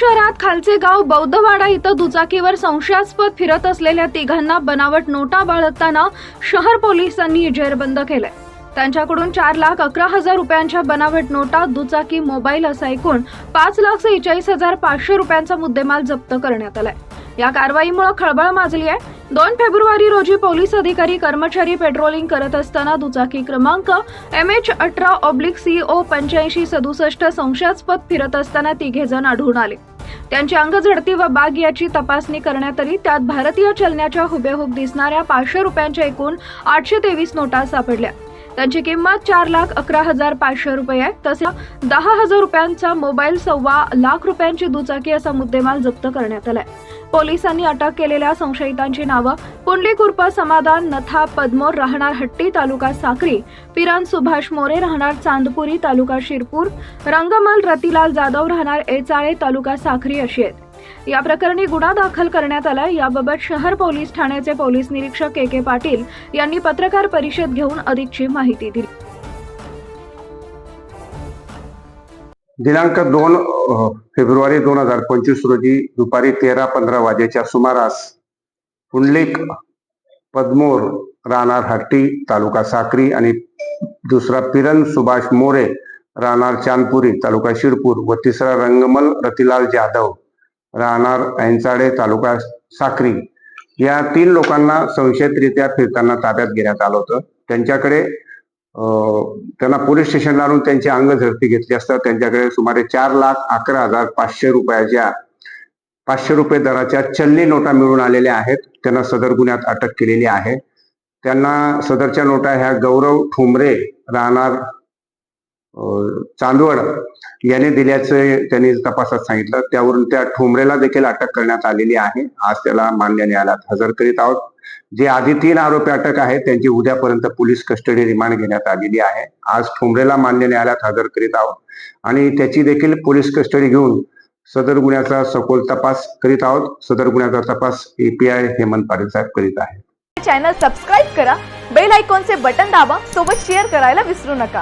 शहरात खालचे गाव बौद्धवाडा इथं दुचाकीवर संशयास्पद फिरत असलेल्या तिघांना बनावट नोटा बाळगताना शहर पोलिसांनी जेरबंद केलंय. त्यांच्याकडून चार लाख अकरा हजार रुपयांच्या बनावट नोटा दुचाकी मोबाईल असा एकूण पाच लाख सेहेचाळीस हजार पाचशे रुपयांचा मुद्देमाल जप्त करण्यात आलाय. या कारवाईमुळे खळबळ माजली आहे. दोन फेब्रुवारी रोजी पोलीस अधिकारी कर्मचारी पेट्रोलिंग करत असताना दुचाकी क्रमांक एम एच अठरा ऑब्लिक सीओ पंच्याऐंशी सदुसष्ट संशयास्पद फिरत असताना तिघे जण आढळून आले. त्यांची अंगझडती व बाग याची तपासणी करण्यात आली त्यात भारतीय चलनाच्या हुबेहूब दिसणाऱ्या पाचशे रुपयांच्या एकूण आठशे तेवीस नोटा सापडल्या. त्यांची किंमत चार लाख अकरा हजार पाचशे रुपये आहे. तसेच दहा हजार रुपयांचा मोबाईल सव्वा लाख रुपयांची दुचाकी असा मुद्देमाल जप्त करण्यात आलाय. पोलिसांनी अटक केलेल्या संशयितांची नावं पुंडलिक उर्फ समाधान नथा पद्मोर राहणार हट्टी तालुका साक्री पिरान सुभाष मोरे राहणार चांदपुरी तालुका शिरपूर रंगमल रतिलाल जाधव राहणार एचाळे तालुका साखरी अशी आहेत. या प्रकरणी गुन्हा दाखल करण्यात आला याबाबत शहर पोलीस ठाण्याचे पोलीस निरीक्षक के के पाटील यांनी पत्रकार परिषद घेऊन अधिकची माहिती दिली. दिनांक दोन फेब्रुवारी दोन हजार पंचवीस रोजी दुपारी तेरा पंधरा वाजेच्या सुमारास पुंडलिक पद्मोर राहणार हट्टी तालुका साक्री आणि दुसरा पिरन सुभाष मोरे राहणार चांदपुरी तालुका शिरपूर व तिसरा रंगमल रतिलाल जाधव राहणार ऐंचाडे तालुका साक्री. या तीन लोकांना संशयितरित्या फिरताना ताब्यात घेण्यात आलं होतं. त्यांच्याकडे त्यांना पोलीस स्टेशनला आणून त्यांची अंग झडती घेतली असता त्यांच्याकडे सुमारे चार लाख अकरा हजार पाचशे रुपयाच्या पाचशे रुपये दराच्या चलनी नोटा मिळून आलेल्या आहेत. त्यांना सदर गुन्ह्यात अटक केलेली आहे. त्यांना सदरच्या नोटा ह्या गौरव ठुमरे राहणार चांदवड याने दिल्याचे त्यांनी तपासात सांगितलं. त्यावरून त्या ठुमरेला देखील अटक करण्यात आलेली आहे. आज त्याला मान्य न्यायालयात हजर करीत आहोत. जे आधी तीन आरोपी अटक आहेत त्यांची उद्यापर्यंत पोलीस कस्टडी रिमांड घेण्यात आलेली आहे. आज ठोंबरेला मान्य न्यायालयात हजर करीत आहोत. आणि त्याची देखील पोलीस कस्टडी घेऊन सदर गुन्ह्याचा सखोल तपास करीत आहोत. सदर गुन्ह्याचा तपास एपीआय हेमंत पाटील साहेब करीत आहे चॅनल सबस्क्राईब करा. बेल आयकॉनचे बटन दाबा. सोबत शेअर करायला विसरू नका.